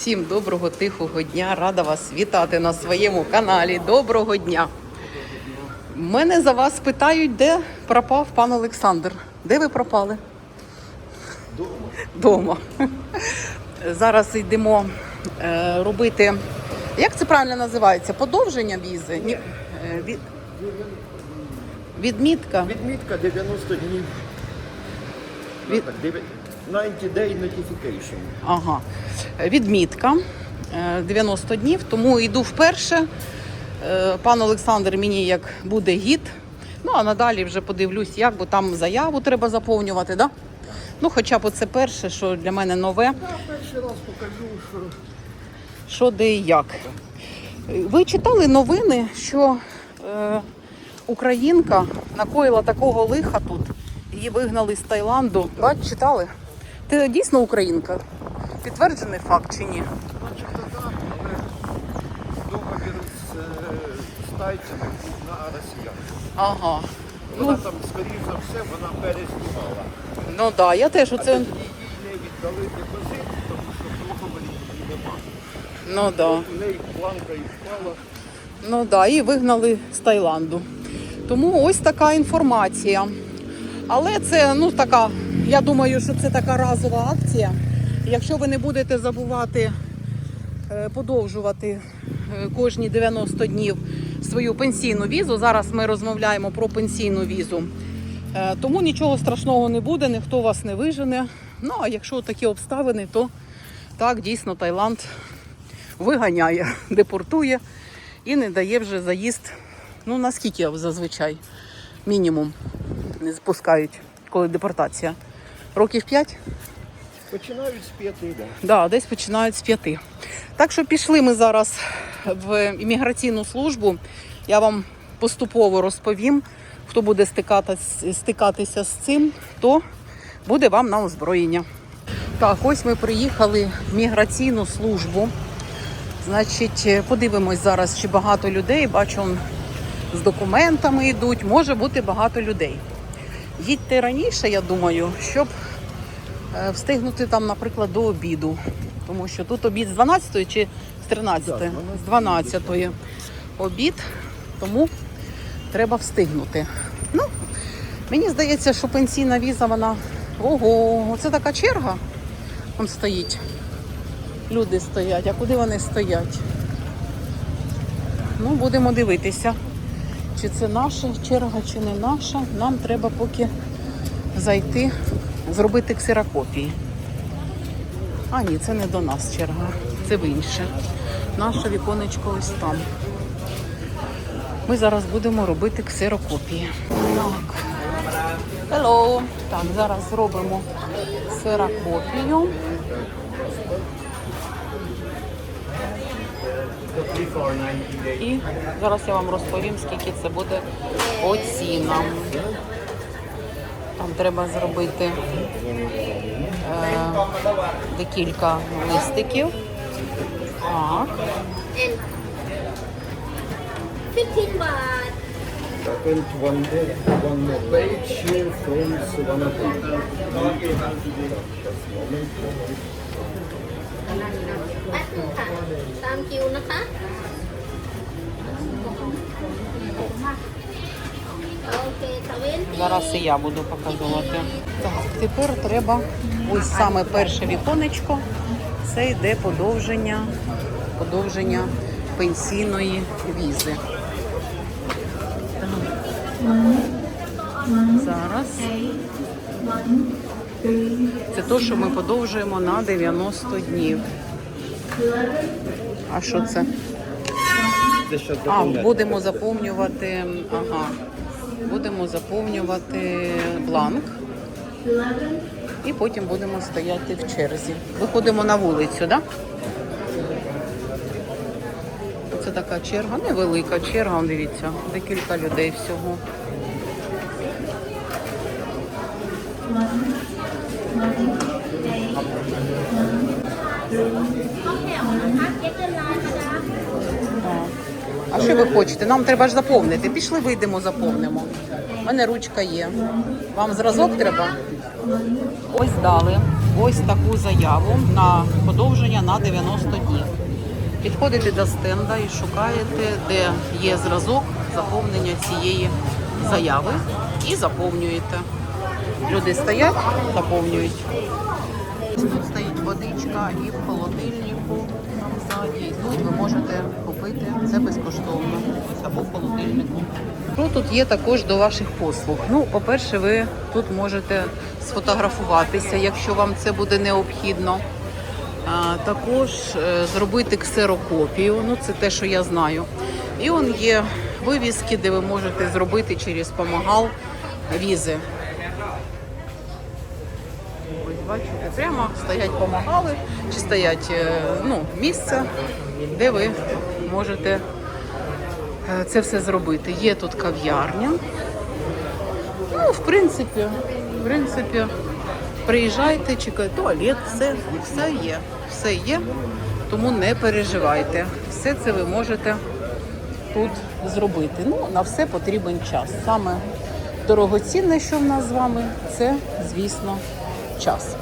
Всім доброго тихого дня. Рада вас вітати на своєму каналі. Доброго дня. Мене за вас питають, де пропав пан Олександр. Де ви пропали? Дома. Зараз йдемо е, робити. Як це правильно називається? Подовження візи? Ні, е, від... Відмітка. Відмітка 90 днів. Від- 90 day notification. Ага. Відмітка е, 90 днів, тому йду вперше. Е, Пан Олександр мені як буде гід. Ну а надалі вже подивлюсь, як, бо там заяву треба заповнювати, да? Ну, хоча б це перше, що для мене нове, Я перший раз покажу, що що де і як. Ви читали новини, що е, українка накоїла такого лиха тут, її вигнали з Таїланду. Бач, читали? Ти дійсно українка? Підтверджений факт чи ні? начебто так, але договір з, е, тайцями на росіян. Ага. Вона там, скоріш за все, вона перезнімала. Ну так, да, я теж оце. їй не віддали депозит, тому що договорів її нема. Ну да. У неї планка і впала. Ну да, і вигнали з Таїланду. Тому ось така інформація. Але це ну така, я думаю, що це така разова акція. Якщо ви не будете забувати е, подовжувати е, кожні 90 днів свою пенсійну візу. Зараз ми розмовляємо про пенсійну візу. Е, Тому нічого страшного не буде, ніхто вас не вижене. Ну а якщо такі обставини, то так дійсно Таїланд виганяє, депортує і не дає вже заїзд. Ну наскільки зазвичай мінімум не запускають, коли депортація? Років 5? Починають з п'яти, да. Да, десь починають з п'яти. Так що пішли ми зараз в імміграційну службу. Я вам поступово розповім, хто буде стикатись, стикатися з цим, то буде вам на озброєння. Так, ось ми приїхали в міграційну службу. Значить, подивимось зараз, чи багато людей. Бачу, з документами йдуть. Може бути багато людей. Їдьте раніше, я думаю, щоб е, встигнути там, наприклад, до обіду. Тому що тут обід з 12 чи з 13? З 12 обід, тому треба встигнути. Ну, мені здається, що пенсійна віза, вона. Ого, це така черга. Вон стоїть. Люди стоять. А куди вони стоять? Ну, будемо дивитися, чи це наша черга, чи не наша. Нам треба поки зайти, зробити ксерокопії. А, ні, це не до нас черга, це в інше. Наше віконечко ось там. Ми зараз будемо робити ксерокопії. Так. Hello. Так, зараз зробимо ксерокопію. І зараз я вам розповім, скільки це буде по цінам. Там треба зробити е, декілька листиків. Так. and 15 baht. Second one more, one more page here from Suvarnabhumi. Just a moment. แป๊บนึงค่ะ ตามคิวนะคะ โอเคทเวนตี Зараз і я буду показувати. Так, тепер треба ось саме перше віконечко. Це йде подовження, подовження пенсійної візи. Так. Зараз. Це те, що ми подовжуємо на 90 днів. А що це? А, будемо заповнювати. Ага. Будемо заповнювати бланк. І потім будемо стояти в черзі. Виходимо на вулицю, так? Да? Це така черга, невелика черга, дивіться, декілька людей всього. А. Що ви хочете? Нам треба ж заповнити. Пішли, вийдемо, заповнимо. У мене ручка є. Вам зразок треба? Ось дали. ось таку заяву на подовження на 90 днів. Підходите до стенда і шукаєте, де є зразок заповнення цієї заяви, і заповнюєте. Люди стоять, заповнюють. Тут стоїть водичка і в холодильнику там ззаді. Тут ви можете купити це безкоштовно або в холодильнику. Що тут є також до ваших послуг? Ну, по-перше, ви тут можете сфотографуватися, якщо вам це буде необхідно. А, також е, зробити ксерокопію, ну це те, що я знаю. І он є вивіски, де ви можете зробити через помагал візи. Бачите, прямо стоять помагали, чи стоять е, ну, місце, де ви можете е, це все зробити. Є тут кав'ярня. Ну, в принципі, в принципі, приїжджайте, чекайте, туалет, все, все є. Все є, тому не переживайте. Все це ви можете тут зробити. Ну, на все потрібен час. Саме дорогоцінне, що в нас з вами, це, звісно, час.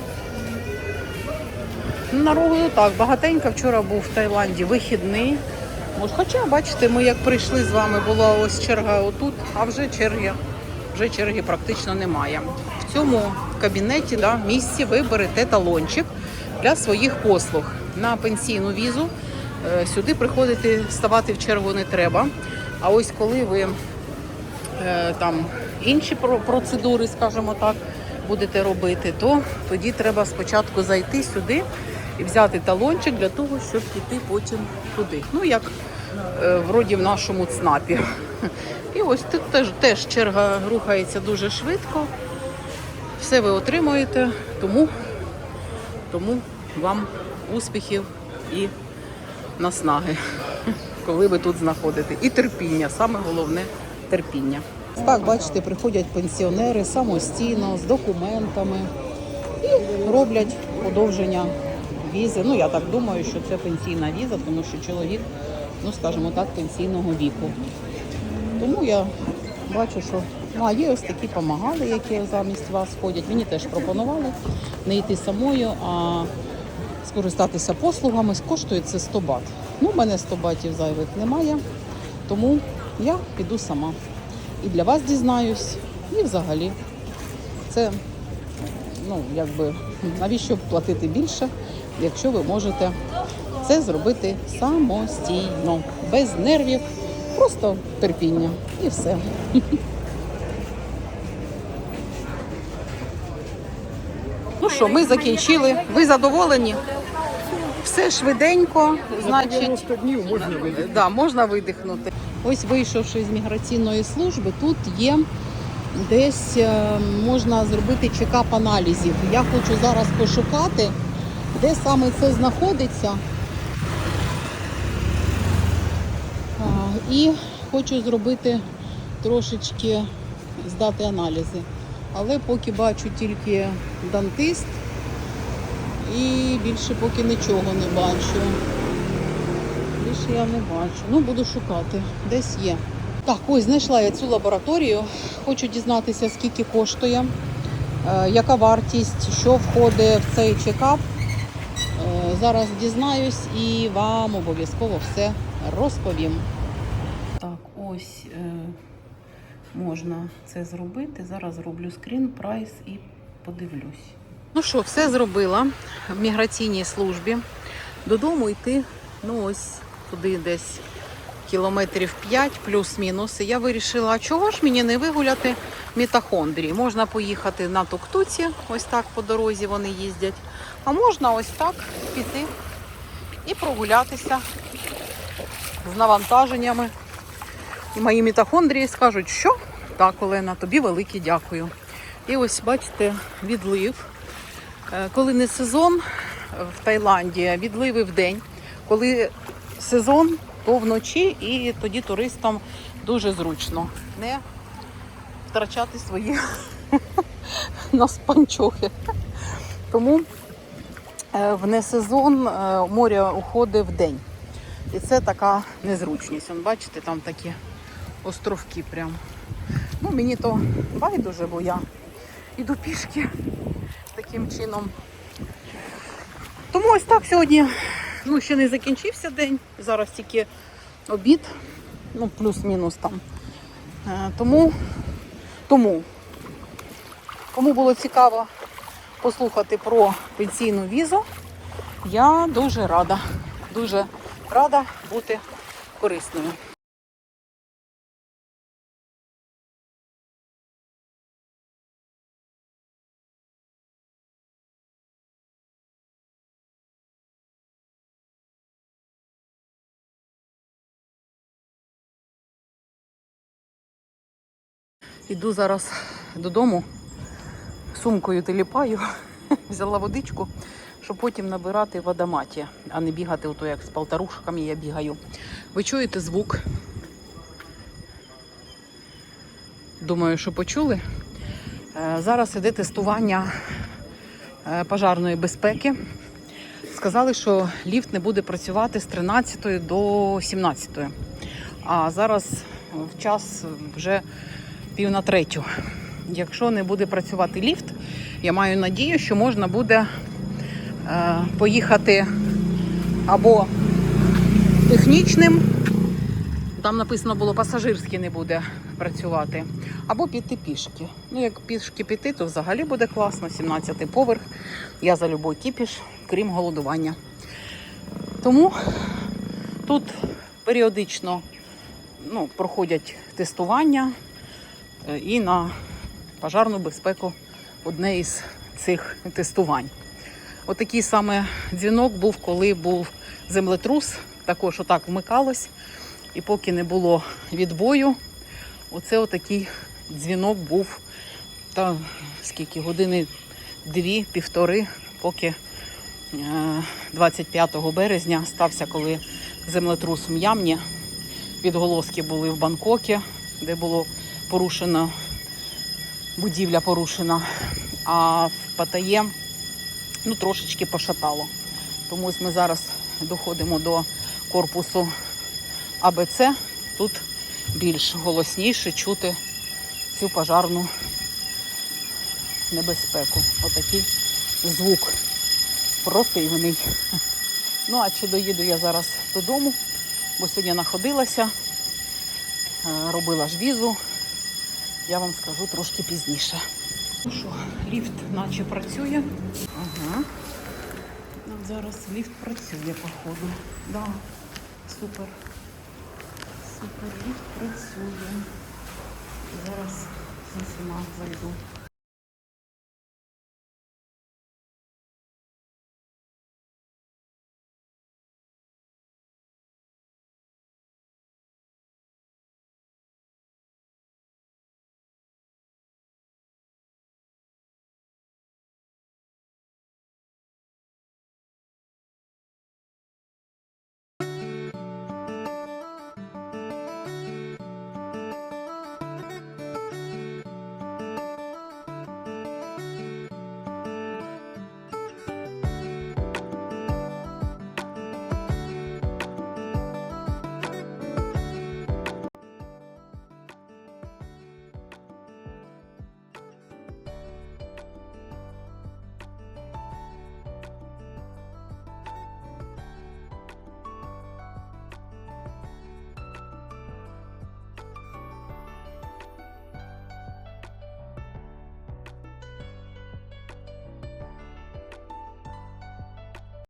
Народу так, багатенько вчора був в Таїланді вихідний. От, Хоча, бачите, ми як прийшли з вами, була ось черга отут, а вже черги, вже черги практично немає. В цьому кабінеті да, місці ви берете талончик для своїх послуг на пенсійну візу. Е, Сюди приходити, ставати в чергу не треба. А ось коли ви е, там інші процедури, скажімо так, будете робити, то тоді треба спочатку зайти сюди і взяти талончик для того, щоб піти потім туди. Ну, як е, вроді в нашому ЦНАПі. І ось тут теж, теж черга рухається дуже швидко. Все ви отримуєте, тому, тому вам успіхів і наснаги, коли ви тут знаходите. І терпіння, саме головне терпіння. Так, бачите, приходять пенсіонери самостійно з документами і роблять подовження візи. Ну, я так думаю, що це пенсійна віза, тому що чоловік, ну скажімо так, пенсійного віку. Тому я бачу, що ну, а є ось такі помагали, які замість вас ходять. Мені теж пропонували не йти самою, а скористатися послугами. Коштує це 100 бат. Ну, в мене 100 батів зайвих немає, тому я піду сама. І для вас дізнаюсь, і взагалі. Це, ну, якби, навіщо платити більше, якщо ви можете це зробити самостійно, без нервів, просто терпіння і все. Ну що, ми закінчили. Ви задоволені? Все швиденько, значить. 90 днів можна видати. Да, можна видихнути. Ось вийшовши з міграційної служби, тут є десь е, можна зробити чекап аналізів. Я хочу зараз пошукати, де саме це знаходиться. І хочу зробити трошечки здати аналізи. Але поки бачу тільки дантист і більше поки нічого не бачу. Більше я не бачу. Ну, буду шукати. Десь є. Так, ось знайшла я цю лабораторію. Хочу дізнатися, скільки коштує, е, яка вартість, що входить в цей чекап. Е, зараз дізнаюсь і вам обов'язково все розповім. Так, ось е, можна це зробити. Зараз зроблю скрін, прайс і подивлюсь. Ну що, все зробила в міграційній службі. Додому йти, ну ось туди десь кілометрів 5 плюс-мінус. І я вирішила, а чого ж мені не вигуляти мітохондрії? Можна поїхати на тук-туці, ось так по дорозі вони їздять. А можна ось так піти і прогулятися з навантаженнями. І мої мітохондрії скажуть, що так, Олена, тобі велике дякую. І ось бачите, відлив. Е, Коли не сезон в Таїланді, відливи в день. Коли сезон, то вночі, і тоді туристам дуже зручно не втрачати свої наспанчохи. Тому е, в несезон е, море уходить в день. І це така незручність. Вон, бачите, там такі островки прям. Ну, мені то байдуже, бо я іду пішки таким чином Тому ось так сьогодні ну, ще не закінчився день. Зараз тільки обід, ну плюс-мінус там. Е, Тому, тому, кому було цікаво послухати про пенсійну візу, я дуже рада. Дуже рада бути корисною. Іду зараз додому, сумкою теліпаю, взяла водичку, щоб потім набирати в водоматі, а не бігати ото як з полторушками я бігаю. Ви чуєте звук? Думаю, що почули. Е, Зараз іде тестування е, пожарної безпеки. Сказали, що ліфт не буде працювати з 13 до 17. А зараз в час вже пів на третю. Якщо не буде працювати ліфт, я маю надію, що можна буде е, поїхати або технічним, там написано було пасажирський не буде працювати, або піти пішки. Ну, як пішки піти, то взагалі буде класно, 17-й поверх. Я за любой кіпіш, крім голодування. Тому тут періодично ну, проходять тестування і на пожарну безпеку одне із цих тестувань. Отакий саме дзвінок був, коли був землетрус, також отак вмикалось. І поки не було відбою, оце отакий дзвінок був та скільки години дві, півтори, поки е, 25 березня стався, коли землетрус в М'ямні. Відголоски були в Бангкокі, де було порушено, будівля порушена, а в Паттайє ну, трошечки пошатало. Тому ось ми зараз доходимо до корпусу АБЦ. Тут більш голосніше чути цю пожарну небезпеку. Отакий звук противний. Ну а чи доїду я зараз додому, бо сьогодні находилася, е, робила ж візу. Я вам скажу трошки пізніше. Ну що, ліфт наче працює. Ага. Зараз ліфт працює, походу. Да, супер. Супер, ліфт працює. Зараз з усіма зайду.